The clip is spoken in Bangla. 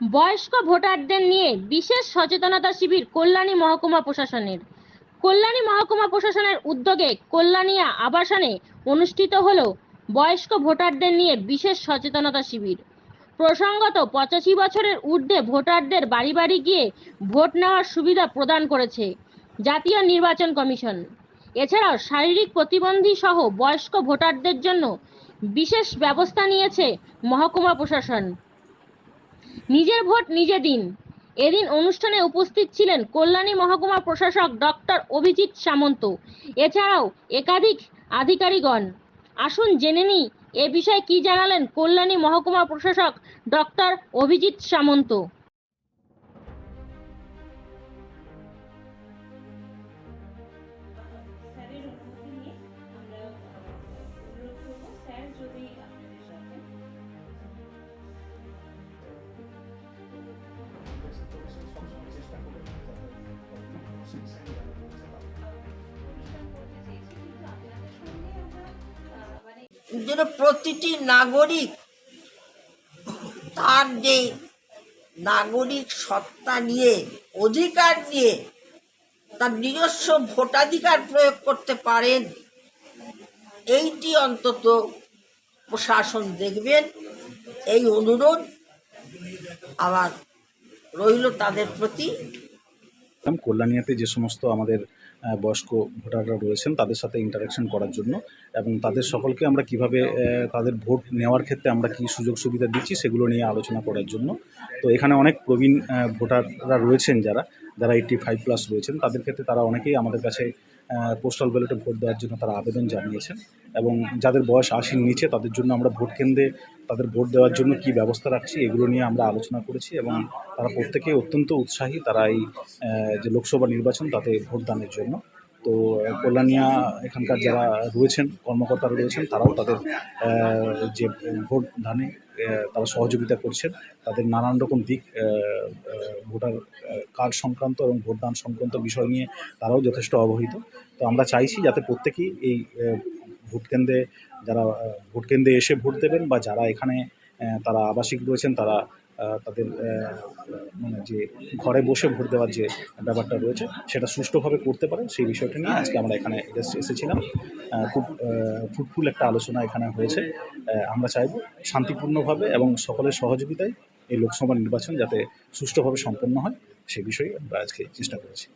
বয়স্ক ভোটারদের নিয়ে বিশেষ সচেতনতা শিবির কল্যাণী মহকুমা প্রশাসনের। কল্যাণী মহকুমা প্রশাসনের উদ্যোগে কল্যাণীয়া আবাসনে অনুষ্ঠিত হল বয়স্ক ভোটারদের নিয়ে বিশেষ সচেতনতা শিবির। প্রসঙ্গত পঁচাশি বছরের ঊর্ধ্বে ভোটারদের বাড়ি বাড়ি গিয়ে ভোট নেওয়ার সুবিধা প্রদান করেছে জাতীয় নির্বাচন কমিশন। এছাড়াও শারীরিক প্রতিবন্ধী সহ বয়স্ক ভোটারদের জন্য বিশেষ ব্যবস্থা নিয়েছে মহকুমা প্রশাসন। নিজের ভোট নিজে দিন। এদিন অনুষ্ঠানে উপস্থিত ছিলেন কল্যাণী মহকুমা প্রশাসক ডক্টর অভিজিৎ সামন্ত। এছাড়াও একাধিক আধিকারিকগণ। আসুন জেনে নিই, এ বিষয়ে কি জানালেন কল্যাণী মহকুমা প্রশাসক ডক্টর অভিজিৎ সামন্ত। যেন প্রতিটি নাগরিক তার যে নাগরিক সত্তা নিয়ে, অধিকার নিয়ে তার নিজস্ব ভোটাধিকার প্রয়োগ করতে পারেন, এইটি অন্তত প্রশাসন দেখবেন। এই অনুরোধ আমার রইল তাদের প্রতি। এবং কল্যাণীয়াতে যে সমস্ত আমাদের বয়স্ক ভোটাররা রয়েছেন, তাদের সাথে ইন্টারাকশন করার জন্য এবং তাদের সকলকে আমরা কীভাবে তাদের ভোট নেওয়ার ক্ষেত্রে আমরা কি সুযোগ সুবিধা দিচ্ছি সেগুলো নিয়ে আলোচনা করার জন্য। তো এখানে অনেক প্রবীণ ভোটাররা রয়েছেন যারা যারা এইটটি ফাইভ প্লাস রয়েছেন, তাদের ক্ষেত্রে তারা অনেকেই আমাদের কাছে পোস্টাল ব্যালটে ভোট দেওয়ার জন্য তারা আবেদন জানিয়েছেন এবং যাদের বয়স আশির নিচে তাদের জন্য আমরা ভোট কেন্দ্রে তাদের ভোট দেওয়ার জন্য কি ব্যবস্থা রাখছি এগুলো নিয়ে আমরা আলোচনা করেছি এবং তারা প্রত্যেকেই অত্যন্ত উৎসাহী তারা এই যে লোকসভা নির্বাচন তাতে ভোটদানের জন্য তো কল্যাণিয়া এখানকার যারা রয়েছেন, কর্মকর্তারা রয়েছেন, তারাও তাদের যে ভোট দানে তারা সহযোগিতা করছেন, তাদের নানান রকম দিক ভোটার কার্ড সংক্রান্ত এবং ভোটদান সংক্রান্ত বিষয় নিয়ে তারাও যথেষ্ট অবহিত। তো আমরা চাইছি যাতে প্রত্যেকেই এই ভোট কেন্দ্রে যারা ভোট কেন্দ্রে এসে ভোট দেবেন বা যারা এখানে তারা আবাসিক রয়েছেন, তারা তাদের মানে যে ঘরে বসে ভোট দেওয়ার যে ব্যাপারটা রয়েছে, সেটা সুষ্ঠুভাবে করতে পারে সেই বিষয়টা নিয়ে আজকে আমরা এখানে এসেছিলাম। খুব ফ্রুটফুল একটা আলোচনা এখানে হয়েছে। আমরা চাইব শান্তিপূর্ণভাবে এবং সকলের সহযোগিতায় এই লোকসভা নির্বাচন যাতে সুষ্ঠুভাবে সম্পন্ন হয়। সে বিষয়ে আমরা আজকে চেষ্টা করেছি।